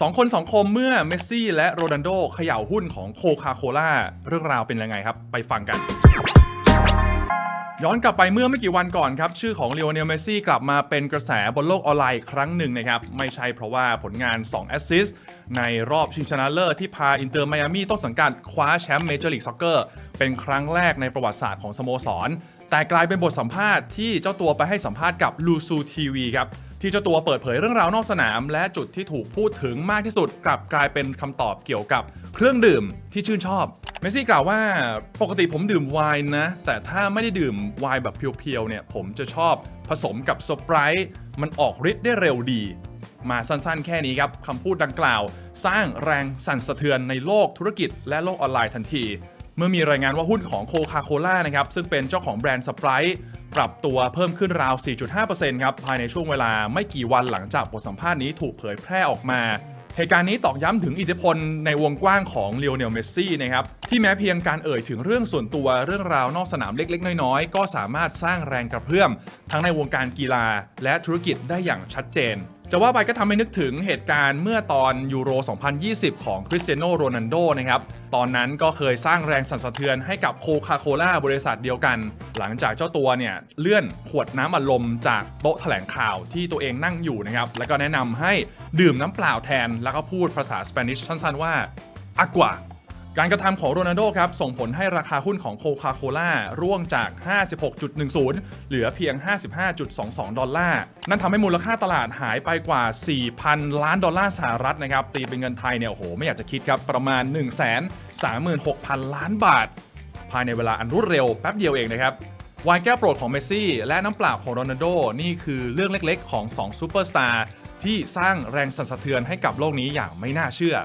สองคนสองคมเมื่อเมสซี่และโรนัลโดเขย่าหุ้นของโคคาโคล่าเรื่องราวเป็นยังไงครับ ไปฟังกัน ย้อนกลับไปเมื่อไม่กี่วันก่อนครับ ชื่อของเลโอเนลเมสซี่กลับมาเป็นกระแสบนโลกออนไลน์ครั้งหนึ่งนะครับ ไม่ใช่เพราะว่าผลงาน 2 แอสซิสในรอบชิงชนะเลิศที่พาอินเตอร์ไมอามี่ต้นสังกัดคว้าแชมป์เมเจอร์ลีกซ็อกเกอร์เป็นครั้งแรกในประวัติศาสตร์ของสโมสร แต่กลายเป็นบทสัมภาษณ์ที่เจ้าตัวไปให้สัมภาษณ์กับลูซูทีวีครับที่เจ้าตัวเปิดเผยเรื่องราวนอกสนาม และจุดที่ถูกพูดถึงมากที่สุดกลับกลายเป็นคำตอบเกี่ยวกับเครื่องดื่มที่ชื่นชอบเมสซี่กล่าวว่าปกติผมดื่มไวน์นะ แต่ถ้าไม่ได้ดื่มไวน์แบบเพียวๆเนี่ย ผมจะชอบผสมกับสไปรท์มันออกฤทธิ์ได้เร็วดี มาสั้นๆ แค่นี้ครับคำพูดดังกล่าว สร้างแรงสั่นสะเทือนในโลกธุรกิจและโลกออนไลน์ทันที เมื่อมีรายงานว่าหุ้นของโคคาโคล่านะครับซึ่งเป็นเจ้าของแบรนด์สไปรท์ ปรับตัวเพิ่มขึ้นราว 4.5%ครับภายในช่วงเวลาไม่กี่วันหลังจากบทสัมภาษณ์นี้ถูกเผยแพร่ออกมาเหตุการณ์นี้ตอกย้ำถึงอิทธิพลในวงกว้างของเลโอเนลเมสซี่นะครับที่แม้เพียงการเอ่ยถึงเรื่องส่วนตัวเรื่องราวนอกสนามเล็กๆ น้อยๆ ก็สามารถสร้างแรงกระเพื่อม ทั้งในวงการกีฬาและธุรกิจได้อย่างชัดเจน จะว่าไปก็ทำให้นึกถึงเหตุการณ์เมื่อตอนยูโร 2020 ของคริสเตียโนโรนัลโดนะครับ ตอนนั้นก็เคยสร้างแรงสั่นสะเทือนให้กับโคคาโคล่าบริษัทเดียวกัน หลังจากเจ้าตัวเนี่ย เลื่อนขวดน้ำอัดลมจากโต๊ะแถลงข่าวที่ตัวเองนั่งอยู่นะครับ แล้วก็แนะนำให้ดื่มน้ำเปล่าแทนแล้วก็พูดภาษาสเปนิชสั้นๆว่าอากว่า การกระทำของโรนัลโดครับส่งผลให้ราคาหุ้นของโคคาโคล่าร่วงจาก 56.10 เหลือเพียง 55.22 ดอลลาร์ นั่นทำให้มูลค่าตลาดหายไปกว่า 4,000 ล้านดอลลาร์สหรัฐนะครับ ตีเป็นเงินไทยเนี่ยโอ้โห ไม่อยากจะคิดครับ ประมาณ 136,000 ล้านบาท ภายในเวลาอันรวดเร็วแป๊บเดียวเองนะครับวายแก้วโปรดของเมสซี่และน้ำเปล่าของโรนัลโดนี่คือเรื่องเล็กๆ ของ2ซูเปอร์สตาร์ที่สร้างแรงสั่นสะเทือนให้กับโลกนี้อย่างไม่น่าเชื่อ